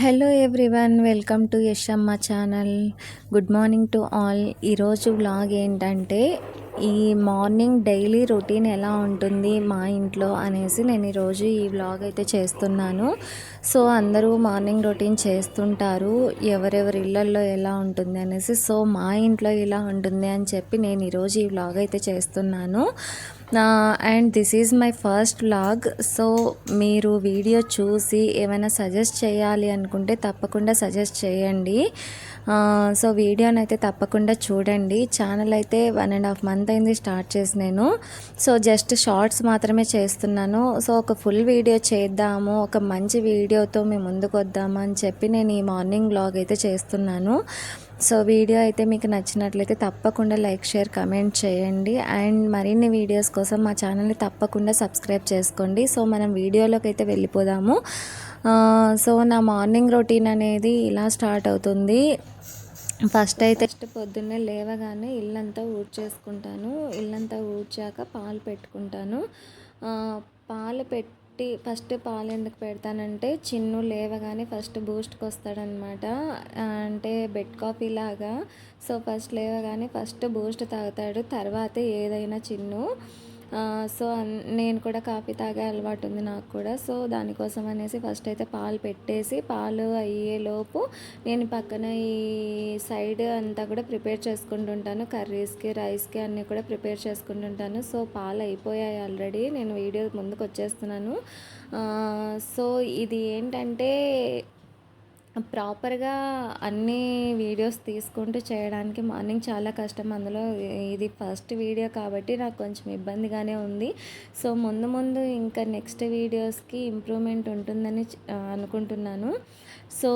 Hello everyone welcome to Yashamma channel good morning to all ఈరోజు vlog ఏంటంటే ఈ morning daily routine ఎలా ఉంటుంది మా ఇంట్లో అనేసి నేను ఈరోజు ఈ వ్లాగ్ అయితే చేస్తున్నాను. సో అందరూ మార్నింగ్ రొటీన్ చేస్తుంటారు. ఎవరెవరి ఇళ్ళల్లో ఎలా ఉంటుంది అనేసి సో మా ఇంట్లో ఇలా ఉంటుంది అని చెప్పి నేను ఈరోజు ఈ వ్లాగ్ అయితే చేస్తున్నాను. And this is my first vlog so మీరు వీడియో చూసి ఏమైనా సజెస్ట్ చేయాలి అనుకుంటే తప్పకుండా సజెస్ట్ చేయండి. సో వీడియోని అయితే తప్పకుండా చూడండి. ఛానల్ అయితే వన్ అండ్ హాఫ్ మంత్ అయింది స్టార్ట్ చేసి నేను. సో జస్ట్ షార్ట్స్ మాత్రమే చేస్తున్నాను. సో ఒక ఫుల్ వీడియో చేద్దాము ఒక మంచి వీడియోతో మేము ముందుకు వద్దామని చెప్పి నేను ఈ మార్నింగ్ బ్లాగ్ అయితే చేస్తున్నాను. సో వీడియో అయితే మీకు నచ్చినట్లయితే తప్పకుండా లైక్ షేర్ కమెంట్ చేయండి. అండ్ మరిన్ని వీడియోస్ కోసం మా ఛానల్ని తప్పకుండా సబ్స్క్రైబ్ చేసుకోండి. సో మనం వీడియోలోకి అయితే వెళ్ళిపోదాము. సో నా మార్నింగ్ రొటీన్ అనేది ఇలా స్టార్ట్ అవుతుంది. ఫస్ట్ అయితే ఫస్ట్ పొద్దున్నే లేవగానే ఇల్లంతా ఊడ్చేసుకుంటాను. ఇల్లంతా ఊడ్చాక పాలు పెట్టుకుంటాను. పాలు పెట్టి ఫస్ట్ పాలు ఎందుకు పెడతానంటే చిన్ను లేవగానే ఫస్ట్ బూస్ట్కి వస్తాడనమాట అంటే బెడ్ కాఫీ లాగా. సో ఫస్ట్ లేవగానే ఫస్ట్ బూస్ట్ తాగుతాడు. తర్వాత ఏదైనా చిన్ను. సో నేను కూడా కాఫీ తాగే అలవాటు ఉంది నాకు కూడా. సో దానికోసం అనేసి ఫస్ట్ అయితే పాలు పెట్టేసి పాలు అయ్యేలోపు నేను పక్కన ఈ సైడ్ అంతా కూడా ప్రిపేర్ చేసుకుంటుంటాను కర్రీస్కి రైస్కి అన్నీ కూడా ప్రిపేర్ చేసుకుంటుంటాను సో పాలు అయిపోయాయి ఆల్రెడీ. నేను వీడియో ముందుకు వచ్చేస్తున్నాను. సో ఇది ఏంటంటే ప్రాపర్గా అన్ని వీడియోస్ తీసుకుంటూ చేయడానికి మార్నింగ్ చాలా కష్టం. అందులో ఇది ఫస్ట్ వీడియో కాబట్టి నాకు కొంచెం ఇబ్బందిగానే ఉంది. సో ముందు ముందు ఇంకా నెక్స్ట్ వీడియోస్కి ఇంప్రూవ్మెంట్ ఉంటుందని అనుకుంటున్నాను. సో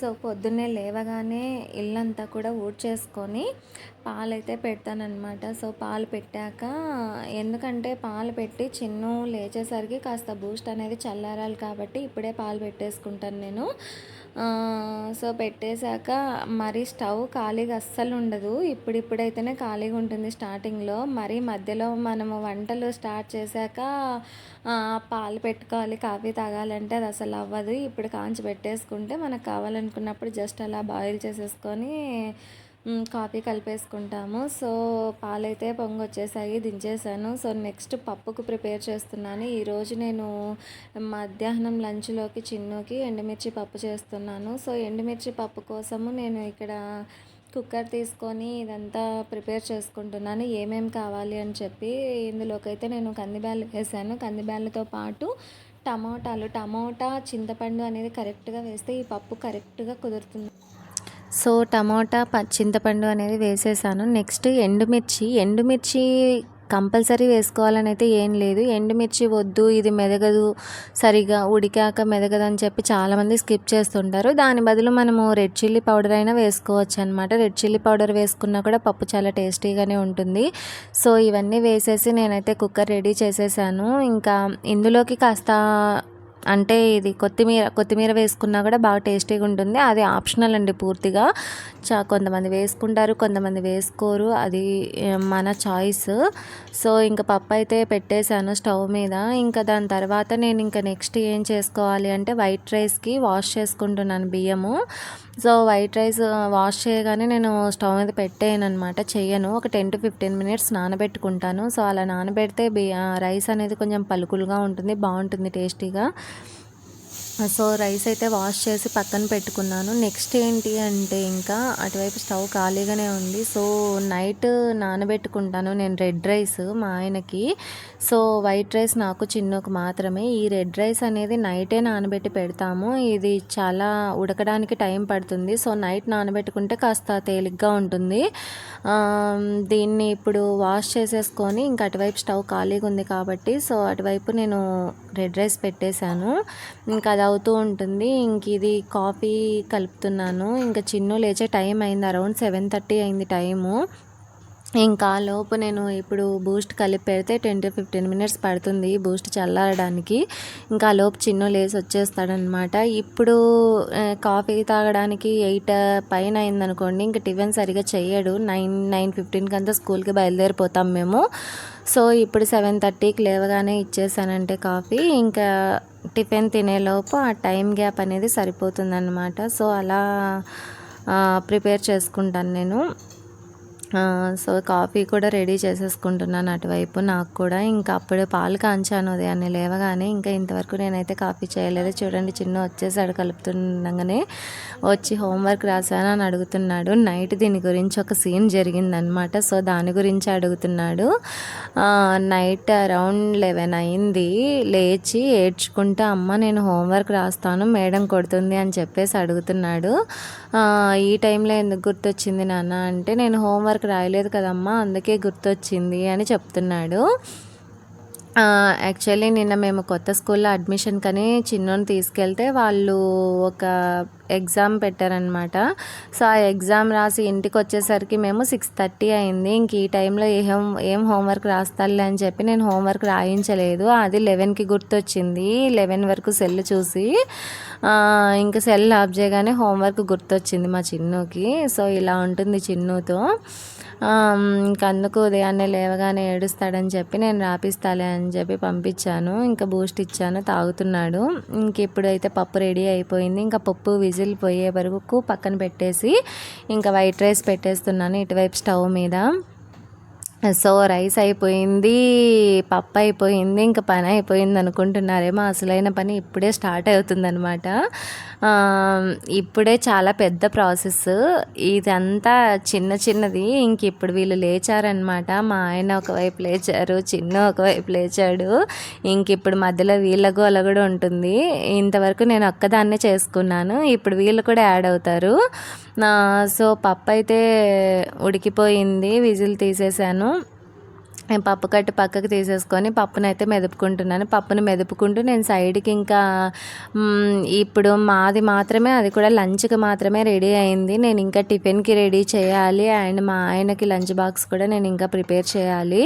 సో పొద్దున్నే లేవగానే ఇల్లంతా కూడా ఊడ్చేసుకొని పాలైతే పెడతానమాట సో పాలు పెట్టాక ఎందుకంటే పాలు పెట్టి చిన్ను లేచేసరికి కాస్త బూస్ట్ అనేది చల్లారాలి కాబట్టి ఇప్పుడే పాలు పెట్టేసుకుంటాను నేను. సో పెట్టేశాక మరి స్టవ్ ఖాళీగా అస్సలు ఉండదు. ఇప్పుడిప్పుడైతేనే ఖాళీగా ఉంటుంది స్టార్టింగ్లో. మరి మధ్యలో మనము వంటలు స్టార్ట్ చేశాక పాలు పెట్టుకోవాలి కాఫీ తాగాలంటే అది అసలు అవ్వదు. ఇప్పుడు కాంచి పెట్టేసుకుంటే మనకు కావాలనుకున్నప్పుడు జస్ట్ అలా బాయిల్ చేసేసుకొని కాఫీ కలిపేసుకుంటాము. సో పాలైతే పొంగి వచ్చేసాయి దించేసాను. సో నెక్స్ట్ పప్పుకు ప్రిపేర్ చేస్తున్నాను. ఈరోజు నేను మధ్యాహ్నం లంచ్లోకి చిన్నుకి ఎండుమిర్చి పప్పు చేస్తున్నాను. సో ఎండుమిర్చి పప్పు కోసము నేను ఇక్కడ కుక్కర్ తీసుకొని ఇదంతా ప్రిపేర్ చేసుకుంటున్నాను. ఏమేమి కావాలి అని చెప్పి ఇందులోకైతే నేను కందిబ్యాలు వేసాను. కందిబ్యాలతో పాటు టమోటాలు. టమోటా చింతపండు అనేది కరెక్ట్గా వేస్తే ఈ పప్పు కరెక్ట్గా కుదురుతుంది. సో టమాటా చింతపండు అనేది వేసేసాను. నెక్స్ట్ ఎండుమిర్చి. ఎండుమిర్చి కంపల్సరీ వేసుకోవాలని అయితే ఏం లేదు. ఎండుమిర్చి వద్దు ఇది మెదగదు సరిగా ఉడికాక మెదగదు అని చెప్పి చాలామంది స్కిప్ చేస్తుంటారు. దాని బదులు మనము రెడ్ చిల్లీ పౌడర్ అయినా వేసుకోవచ్చు అనమాట రెడ్ చిల్లీ పౌడర్ వేసుకున్నా కూడా పప్పు చాలా టేస్టీగానే ఉంటుంది. సో ఇవన్నీ వేసేసి నేనైతే కుక్కర్ రెడీ చేసేసాను. ఇంకా ఇందులోకి కాస్త అంటే ఇది కొత్తిమీర కొత్తిమీర వేసుకున్నా కూడా బాగా టేస్టీగా ఉంటుంది. అది ఆప్షనల్ అండి పూర్తిగా. చా కొంతమంది వేసుకుంటారు కొంతమంది వేసుకోరు. అది మన చాయిస్. సో ఇంకా పప్పు అయితే పెట్టేశాను స్టవ్ మీద. ఇంకా దాని తర్వాత నేను ఇంకా నెక్స్ట్ ఏం చేసుకోవాలి అంటే వైట్ రైస్కి వాష్ చేసుకుంటున్నాను బియ్యము. సో వైట్ రైస్ వాష్ చేయగానే నేను స్టవ్ మీద పెట్టేయను అనమాట చెయ్యను. ఒక టెన్ టు ఫిఫ్టీన్ మినిట్స్ నానబెట్టుకుంటాను. సో అలా నానబెడితే రైస్ అనేది కొంచెం పలుకులుగా ఉంటుంది బాగుంటుంది టేస్టీగా. సో రైస్ అయితే వాష్ చేసి పక్కన పెట్టుకున్నాను. నెక్స్ట్ ఏంటి అంటే ఇంకా అటువైపు స్టవ్ ఖాళీగానే ఉంది. సో నైట్ నానబెట్టుకుంటాను నేను రెడ్ రైస్ మా ఆయనకి. సో వైట్ రైస్ నాకు చిన్నకు మాత్రమే. ఈ రెడ్ రైస్ అనేది నైటే నానబెట్టి పెడతాము. ఇది చాలా ఉడకడానికి టైం పడుతుంది. సో నైట్ నానబెట్టుకుంటే కాస్త తేలిగ్గా ఉంటుంది. దీన్ని ఇప్పుడు వాష్ చేసేసుకొని ఇంకా అటువైపు స్టవ్ ఖాళీగా ఉంది కాబట్టి సో అటువైపు నేను రెడ్ రైస్ పెట్టేశాను. ఇంకా అది అవుతూ ఉంటుంది. ఇంక ఇది కాఫీ కలుపుతున్నాను. ఇంకా చిన్ను లేచే టైం అయింది. అరౌండ్ సెవెన్ థర్టీ అయింది టైము. ఇంకా లోపు నేను ఇప్పుడు బూస్ట్ కలిపి పెడితే టెన్ టు ఫిఫ్టీన్ మినిట్స్ పడుతుంది బూస్ట్ చల్లారడానికి. ఇంకా లోపు చిన్న లేసి వచ్చేస్తాడనమాట ఇప్పుడు కాఫీ తాగడానికి ఎయిట్ పైన అయిందనుకోండి ఇంకా టిఫిన్ సరిగా చేయడు నైన్ నైన్ ఫిఫ్టీన్కి అంతా స్కూల్కి బయలుదేరిపోతాం మేము. సో ఇప్పుడు సెవెన్ థర్టీకి లేవగానే ఇచ్చేసానంటే కాఫీ. ఇంకా టిఫిన్ తినేలోపు ఆ టైం గ్యాప్ అనేది సరిపోతుందన్నమాట. సో అలా ప్రిపేర్ చేసుకుంటాను నేను. సో కాఫీ కూడా రెడీ చేసేసుకుంటున్నాను అటువైపు. నాకు కూడా ఇంకా అప్పుడే పాలు కాంచాను ఉదయాన్నే లేవగానే. ఇంకా ఇంతవరకు నేనైతే కాఫీ చేయలేదు. చూడండి చిన్న వచ్చేసాడు కలుపుతుండగానే వచ్చి హోంవర్క్ రాశాను అని అడుగుతున్నాడు. నైట్ దీని గురించి ఒక సీన్ జరిగిందనమాట. సో దాని గురించి అడుగుతున్నాడు. నైట్ అరౌండ్ లెవెన్ అయింది. లేచి ఏడ్చుకుంటే అమ్మ నేను హోంవర్క్ రాస్తాను మేడం కొడుతుంది అని చెప్పేసి అడుగుతున్నాడు. ఈ టైంలో ఎందుకు గుర్తొచ్చింది నాన్న అంటే నేను హోంవర్క్ రాయలేదు కదమ్మా అందుకే గుర్తొచ్చింది అని చెప్తున్నాడు. యాక్చువల్లీ నిన్న మేము కొత్త స్కూల్లో అడ్మిషన్ కని చిన్నోని తీసుకెళ్తే వాళ్ళు ఒక ఎగ్జామ్ పెట్టారనమాట సో ఆ ఎగ్జామ్ రాసి ఇంటికి వచ్చేసరికి మేము సిక్స్ థర్టీ అయింది. ఇంక ఈ టైంలో ఏం ఏం హోంవర్క్ రాస్తాలే అని చెప్పి నేను హోంవర్క్ రాయించలేదు. అది లెవెన్కి గుర్తొచ్చింది. లెవెన్ వరకు సెల్ చూసి ఇంకా సెల్ ఆఫ్ చేయగానే హోంవర్క్ గుర్తొచ్చింది మా చిన్నుకి. సో ఇలా ఉంటుంది చిన్నుతో. అందుకు ఉదయాన్నే లేవగానే ఏడుస్తాడని చెప్పి నేను రాపిస్తాలే అని చెప్పి పంపించాను. ఇంకా బూస్ట్ ఇచ్చాను తాగుతున్నాడు. ఇంక ఇప్పుడైతే పప్పు రెడీ అయిపోయింది. ఇంకా పప్పు విజిల్ పోయే వరకు పక్కన పెట్టేసి ఇంకా వైట్ రైస్ పెట్టేస్తున్నాను ఇటువైపు స్టవ్ మీద. సో రైస్ అయిపోయింది పప్పు అయిపోయింది ఇంకా పని అయిపోయింది అనుకుంటున్నారేమో. అసలైన పని ఇప్పుడే స్టార్ట్ అవుతుందనమాట ఇప్పుడే చాలా పెద్ద ప్రాసెస్. ఇదంతా చిన్న చిన్నది. ఇంక ఇప్పుడు వీళ్ళు లేచారనమాట మా ఆయన ఒకవైపు లేచారు చిన్న ఒకవైపు లేచాడు. ఇంక ఇప్పుడు మధ్యలో వీళ్ళ గోల కూడా ఉంటుంది. ఇంతవరకు నేను ఒక్కదాన్నే చేసుకున్నాను. ఇప్పుడు వీళ్ళు కూడా యాడ్ అవుతారు. సో పప్పు అయితే ఉడికిపోయింది. విజిల్ తీసేసాను నేను పప్పు కట్టి పక్కకు తీసేసుకొని పప్పునైతే మెదుపుకుంటున్నాను. పప్పుని మెదుపుకుంటూ నేను సైడ్కి ఇంకా ఇప్పుడు మాది మాత్రమే అది కూడా లంచ్కి మాత్రమే రెడీ అయింది. నేను ఇంకా టిఫిన్కి రెడీ చేయాలి. అండ్ మా ఆయనకి లంచ్ బాక్స్ కూడా నేను ఇంకా ప్రిపేర్ చేయాలి.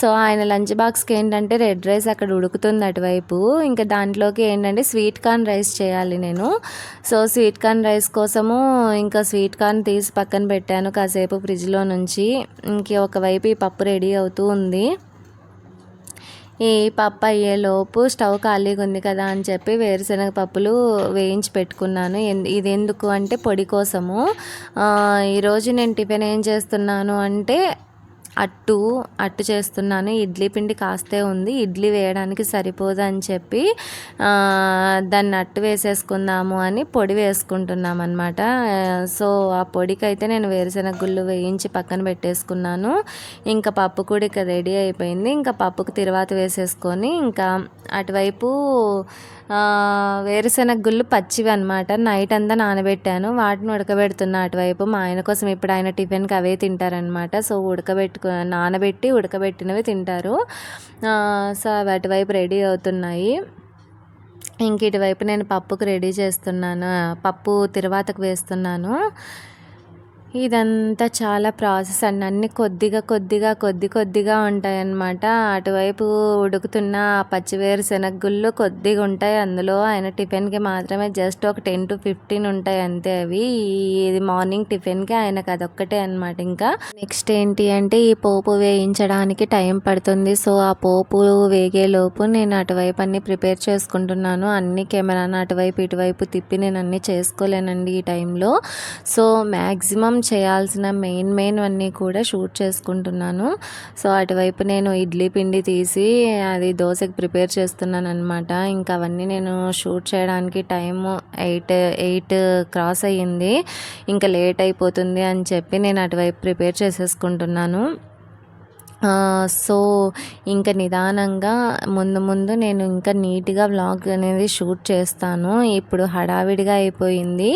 సో ఆయన లంచ్ బాక్స్కి ఏంటంటే రెడ్ రైస్ అక్కడ ఉడుకుతుంది అటువైపు. ఇంకా దాంట్లోకి ఏంటంటే స్వీట్ కార్న్ రైస్ చేయాలి నేను. సో స్వీట్ కార్న్ రైస్ కోసము ఇంకా స్వీట్ కార్న్ తీసి పక్కన పెట్టాను కాసేపు ఫ్రిడ్జ్లో నుంచి. ఇంక ఒకవైపు ఈ పప్పు రెడీ అవుతూ ఉంది. ఈ పప్పు అయ్యేలోపు స్టవ్ ఖాళీగా ఉంది కదా అని చెప్పి వేరుశనగ పప్పులు వేయించి పెట్టుకున్నాను. ఇది ఎందుకు అంటే పొడి కోసము. ఈరోజు నేను టిఫిన్ ఏం చేస్తున్నాను అంటే అట్టు అట్టు చేస్తున్నాను. ఇడ్లీ పిండి కాస్తే ఉంది. ఇడ్లీ వేయడానికి సరిపోదు అని చెప్పి దాన్ని అట్టు వేసేసుకుందాము అని పొడి వేసుకుంటున్నాం అనమాట సో ఆ పొడికి అయితే నేను వేరుశెనగ గుళ్ళు వేయించి పక్కన పెట్టేసుకున్నాను. ఇంకా పప్పు కూడా ఇక రెడీ అయిపోయింది. ఇంకా పప్పుకు తిరువాత వేసేసుకొని ఇంకా అటువైపు వేరుశెనగ గుళ్ళు పచ్చివి అనమాట నైట్ అంతా నానబెట్టాను. వాటిని ఉడకబెడుతున్నా అటువైపు. మా ఆయన కోసం ఇప్పుడు ఆయన టిఫిన్కి అవే తింటారనమాట సో ఉడకబెట్టుకు నానబెట్టి ఉడకబెట్టినవి తింటారు. సో అవి అటువైపు రెడీ అవుతున్నాయి. ఇంక ఇటువైపు నేను పప్పుకు రెడీ చేస్తున్నాను. పప్పు తిరువాతకు వేస్తున్నాను. ఇదంతా చాలా ప్రాసెస్ అండి. అన్నీ కొద్దిగా కొద్దిగా కొద్ది కొద్దిగా ఉంటాయన్నమాట. అటువైపు ఉడుకుతున్న పచ్చివేరు శనగగుళ్ళు కొద్దిగా ఉంటాయి. అందులో ఆయన టిఫిన్కి మాత్రమే జస్ట్ ఒక టెన్ టు ఫిఫ్టీన్ ఉంటాయి అంతే అవి. ఇది మార్నింగ్ టిఫిన్కి ఆయనకు అదొక్కటే అనమాట ఇంకా. నెక్స్ట్ ఏంటి అంటే ఈ పోపు వేయించడానికి టైం పడుతుంది. సో ఆ పోపు వేగేలోపు నేను అటువైపు అన్ని ప్రిపేర్ చేసుకుంటున్నాను. అన్ని కెమెరాను అటువైపు ఇటువైపు తిప్పి నేను అన్నీ చేసుకోలేనండి ఈ టైంలో. సో మ్యాక్సిమం చేయాల్సిన మెయిన్ మెయిన్ అన్నీ కూడా షూట్ చేసుకుంటున్నాను. సో అటువైపు నేను ఇడ్లీ పిండి తీసి అది దోశకి ప్రిపేర్ చేస్తున్నాను అనమాట ఇంకా అవన్నీ నేను షూట్ చేయడానికి టైం ఎయిట్ ఎయిట్ క్రాస్ అయ్యింది. ఇంకా లేట్ అయిపోతుంది అని చెప్పి నేను అటువైపు ప్రిపేర్ చేసేసుకుంటున్నాను. సో ఇంకా నిదానంగా ముందు ముందు నేను ఇంకా నీట్గా వ్లాగ్ అనేది షూట్ చేస్తాను. ఇప్పుడు హడావిడిగా అయిపోయింది.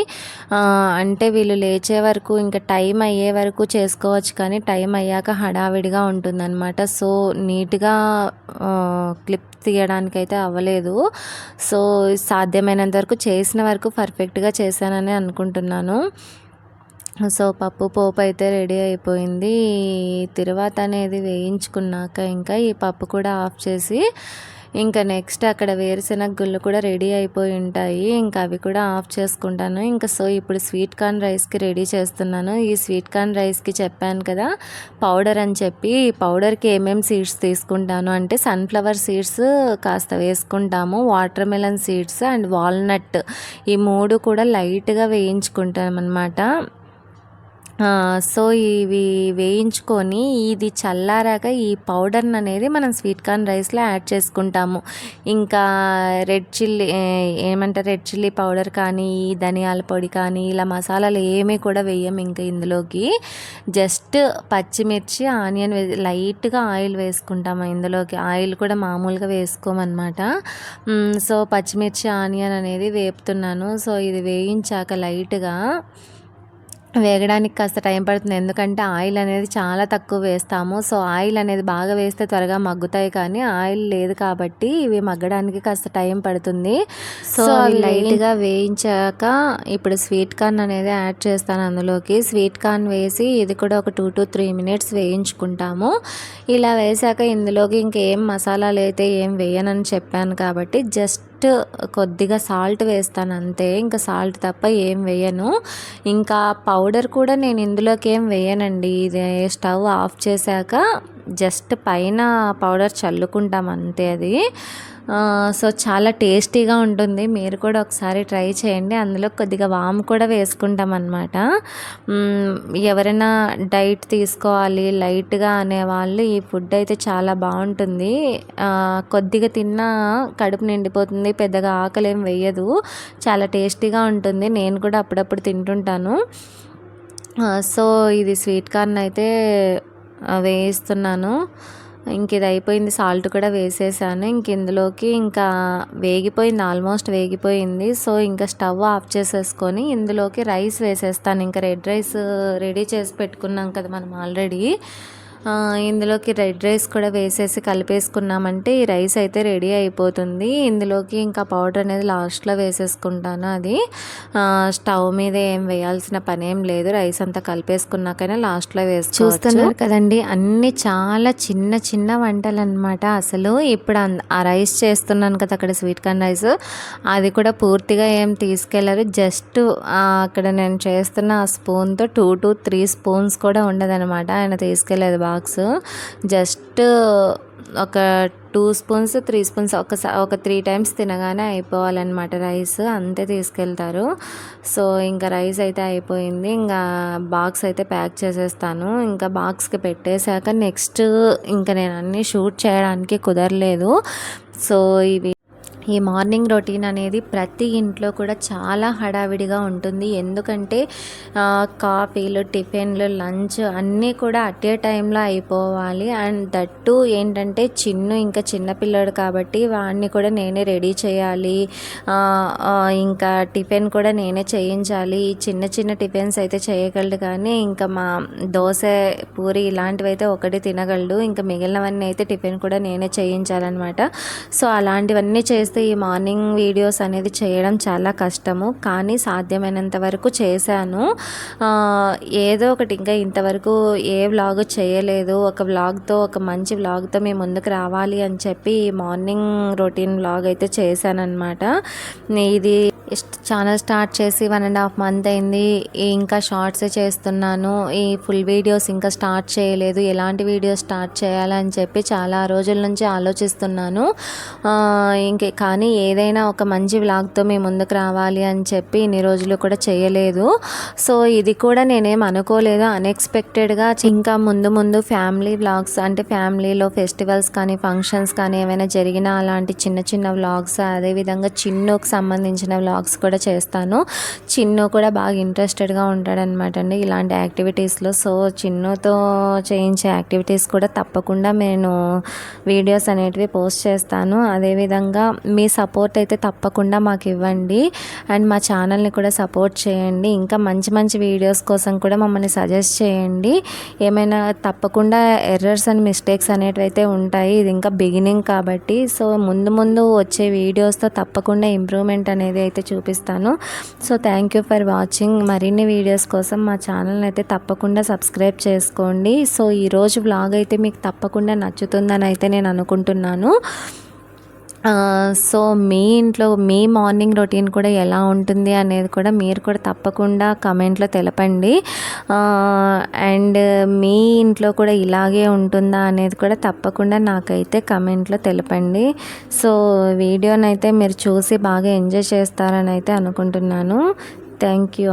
అంటే వీళ్ళు లేచే వరకు ఇంకా టైం అయ్యే వరకు చేసుకోవచ్చు కానీ టైం అయ్యాక హడావిడిగా ఉంటుందన్నమాట. సో నీట్గా క్లిప్ తీయడానికి అయితే అవ్వలేదు. సో సాధ్యమైనంత వరకు చేసిన వరకు పర్ఫెక్ట్గా చేశానని అనుకుంటున్నాను. సో పప్పు పోపు అయితే రెడీ అయిపోయింది. తిరువాత అనేది వేయించుకున్నాక ఇంకా ఈ పప్పు కూడా ఆఫ్ చేసి ఇంకా నెక్స్ట్ అక్కడ వేరుశెనగ గుళ్ళు కూడా రెడీ అయిపోయి ఉంటాయి. ఇంకా అవి కూడా ఆఫ్ చేసుకుంటాను. ఇంకా సో ఇప్పుడు స్వీట్ కార్న్ రైస్కి రెడీ చేస్తున్నాను. ఈ స్వీట్ కార్న్ రైస్కి చెప్పాను కదా పౌడర్ అని చెప్పి ఈ పౌడర్కి ఏమేమి సీడ్స్ తీసుకుంటాను అంటే సన్ఫ్లవర్ సీడ్స్ కాస్త వేసుకుంటాము watermelon seeds and walnut. ఈ మూడు కూడా లైట్గా వేయించుకుంటాం అనమాట సో ఇవి వేయించుకొని ఇది చల్లారాక ఈ పౌడర్ అనేది మనం స్వీట్ కార్న్ రైస్లో యాడ్ చేసుకుంటాము. ఇంకా రెడ్ చిల్లీ ఏమంటారు? రెడ్ చిల్లీ పౌడర్ కానీ ధనియాల పొడి కానీ ఇలా మసాలాలు ఏమీ కూడా వేయం ఇంకా ఇందులోకి. జస్ట్ పచ్చిమిర్చి ఆనియన్ లైట్గా ఆయిల్ వేసుకుంటాము ఇందులోకి. ఆయిల్ కూడా మామూలుగా వేసుకోమన్నమాట. సో పచ్చిమిర్చి ఆనియన్ అనేది వేపుతున్నాను. సో ఇది వేయించాక లైట్గా వేగడానికి కాస్త టైం పడుతుంది. ఎందుకంటే ఆయిల్ అనేది చాలా తక్కువ వేస్తాము. సో ఆయిల్ అనేది బాగా వేస్తే త్వరగా మగ్గుతాయి కానీ ఆయిల్ లేదు కాబట్టి ఇవి మగ్గడానికి కాస్త టైం పడుతుంది. సో అవి లైట్గా వేయించాక ఇప్పుడు స్వీట్ కార్న్ అనేది యాడ్ చేస్తాను అందులోకి. స్వీట్ కార్న్ వేసి ఇది కూడా ఒక టూ టు త్రీ మినిట్స్ వేయించుకుంటాము. ఇలా వేసాక ఇందులోకి ఇంకేం మసాలాలు అయితే ఏం వేయనని చెప్పాను కాబట్టి జస్ట్ కొద్దిగా సాల్ట్ వేస్తాను అంతే. ఇంకా సాల్ట్ తప్ప ఏం వేయను. ఇంకా పౌడర్ కూడా నేను ఇందులోకి ఏం వేయనండి. ఇది స్టవ్ ఆఫ్ చేశాక జస్ట్ పైన పౌడర్ చల్లుకుంటాం అంతే అది. సో చాలా టేస్టీగా ఉంటుంది. మీరు కూడా ఒకసారి ట్రై చేయండి. అందులో కొద్దిగా వామ్ కూడా వేసుకుంటాం అనమాట ఎవరైనా డైట్ తీసుకోవాలి లైట్గా అనేవాళ్ళు ఈ ఫుడ్ అయితే చాలా బాగుంటుంది. కొద్దిగా తిన్నా కడుపు నిండిపోతుంది పెద్దగా ఆకలి ఏం వేయదు. చాలా టేస్టీగా ఉంటుంది. నేను కూడా అప్పుడప్పుడు తింటుంటాను. సో ఇది స్వీట్ కార్న్ అయితే వేయిస్తున్నాను. ఇంక ఇది అయిపోయింది సాల్ట్ కూడా వేసేసాను. ఇంక ఇందులోకి ఇంకా వేగిపోయింది ఆల్మోస్ట్ వేగిపోయింది. సో ఇంకా స్టవ్ ఆఫ్ చేసేసుకొని ఇందులోకి రైస్ వేసేస్తాను. ఇంకా రెడ్ రైస్ రెడీ చేసి పెట్టుకున్నాం కదా మనం ఆల్రెడీ ఇందులోకి రెడ్ రైస్ కూడా వేసేసి కలిపేసుకున్నామంటే ఈ రైస్ అయితే రెడీ అయిపోతుంది. ఇందులోకి ఇంకా పౌడర్ అనేది లాస్ట్లో వేసేసుకుంటాను అది. స్టవ్ మీద ఏం వేయాల్సిన పని ఏం లేదు. రైస్ అంతా కలిపేసుకున్నాకైనా లాస్ట్లో వేసి చూస్తున్నారు కదండి అన్ని చాలా చిన్న చిన్న వంటలు అనమాట అసలు ఇప్పుడు ఆ రైస్ చేస్తున్నాను కదా అక్కడ స్వీట్ కార్న్ రైస్. అది కూడా పూర్తిగా ఏం తీసుకెళ్ళరు. జస్ట్ అక్కడ నేను చేస్తున్న ఆ స్పూన్తో టూ టు త్రీ స్పూన్స్ కూడా ఉండదనమాట ఆయన తీసుకెళ్ళేది బాక్స్. జస్ట్ ఒక టూ స్పూన్స్ త్రీ స్పూన్స్ ఒక ఒక త్రీ టైమ్స్ తినగానే అయిపోవాలన్నమాట రైస్. అంతే తీసుకెళ్తారు. సో ఇంకా రైస్ అయితే అయిపోయింది. ఇంకా బాక్స్ అయితే ప్యాక్ చేసేస్తాను. ఇంకా బాక్స్కి పెట్టేశాక నెక్స్ట్ ఇంకా నేను అన్నీ షూట్ చేయడానికి కుదరలేదు. సో ఇవి ఈ మార్నింగ్ రొటీన్ అనేది ప్రతి ఇంట్లో కూడా చాలా హడావిడిగా ఉంటుంది. ఎందుకంటే కాఫీలు టిఫిన్లు లంచ్ అన్నీ కూడా అట్ ఏ టైంలో అయిపోవాలి. అండ్ దట్టు ఏంటంటే చిన్ను ఇంకా చిన్నపిల్లడు కాబట్టి వాడిని కూడా నేనే రెడీ చేయాలి. ఇంకా టిఫిన్ కూడా నేనే చేయించాలి. చిన్న చిన్న టిఫిన్స్ అయితే చేయగలడు కానీ ఇంకా మా దోశ పూరి ఇలాంటివి అయితే ఒకటి తినగలడు. ఇంకా మిగిలినవన్నీ అయితే టిఫిన్ కూడా నేనే చేయించాలన్నమాట. సో అలాంటివన్నీ చేసి చేస్తే ఈ మార్నింగ్ వీడియోస్ అనేది చేయడం చాలా కష్టము. కానీ సాధ్యమైనంత వరకు చేశాను. ఏదో ఒకటి ఇంకా ఇంతవరకు ఏ వ్లాగ్ చేయలేదు. ఒక వ్లాగ్తో ఒక మంచి వ్లాగ్తో మేము ముందుకు రావాలి అని చెప్పి ఈ మార్నింగ్ రొటీన్ వ్లాగ్ అయితే చేశానన్నమాట. ఇది ఛానల్ స్టార్ట్ చేసి వన్ అండ్ హాఫ్ మంత్ అయింది. ఇంకా షార్ట్స్ చేస్తున్నాను. ఈ ఫుల్ వీడియోస్ ఇంకా స్టార్ట్ చేయలేదు. ఎలాంటి వీడియోస్ స్టార్ట్ చేయాలని చెప్పి చాలా రోజుల నుంచి ఆలోచిస్తున్నాను. ఇంకే కానీ ఏదైనా ఒక మంచి వ్లాగ్తో మేము ముందుకు రావాలి అని చెప్పి ఇన్ని రోజులు కూడా చేయలేదు. సో ఇది కూడా నేనేం అనుకోలేదు. అన్ఎక్స్పెక్టెడ్గా ఇంకా ముందు ముందు ఫ్యామిలీ వ్లాగ్స్ అంటే ఫ్యామిలీలో ఫెస్టివల్స్ కానీ ఫంక్షన్స్ కానీ ఏమైనా జరిగినా అలాంటి చిన్న చిన్న వ్లాగ్స్ అదేవిధంగా చిన్నకు సంబంధించిన వ్లాగ్స్ కూడా చేస్తాను. చిన్ను కూడా బాగా ఇంట్రెస్టెడ్గా ఉంటాడనమాట అండి. ఇలాంటి యాక్టివిటీస్లో సో చిన్నుతో చేయించే యాక్టివిటీస్ కూడా తప్పకుండా నేను వీడియోస్ అనేటివి పోస్ట్ చేస్తాను. అదేవిధంగా మీ సపోర్ట్ అయితే తప్పకుండా మాకు ఇవ్వండి. అండ్ మా ఛానల్ని కూడా సపోర్ట్ చేయండి. ఇంకా మంచి మంచి వీడియోస్ కోసం కూడా మమ్మల్ని సజెస్ట్ చేయండి. ఏమైనా తప్పకుండా ఎర్రర్స్ అండ్ మిస్టేక్స్ అనేటివి అయితే ఉంటాయి. ఇది ఇంకా బిగినింగ్ కాబట్టి సో ముందు ముందు వచ్చే వీడియోస్తో తప్పకుండా ఇంప్రూవ్మెంట్ అనేది అయితే చూపిస్తాను. So thank you for watching మరిన్ని వీడియోస్ కోసం మా ఛానల్ని అయితే తప్పకుండా సబ్స్క్రైబ్ చేసుకోండి. సో ఈరోజు వ్లాగ్ అయితే మీకు తప్పకుండా నచ్చుతుందని అయితే నేను అనుకుంటున్నాను. సో మీ ఇంట్లో మీ మార్నింగ్ రొటీన్ కూడా ఎలా ఉంటుంది అనేది కూడా మీరు కూడా తప్పకుండా కమెంట్లో తెలపండి. అండ్ మీ ఇంట్లో కూడా ఇలాగే ఉంటుందా అనేది కూడా తప్పకుండా నాకైతే కమెంట్లో తెలపండి. సో వీడియోనైతే మీరు చూసి బాగా ఎంజాయ్ చేస్తారని అయితే అనుకుంటున్నాను. Thank you.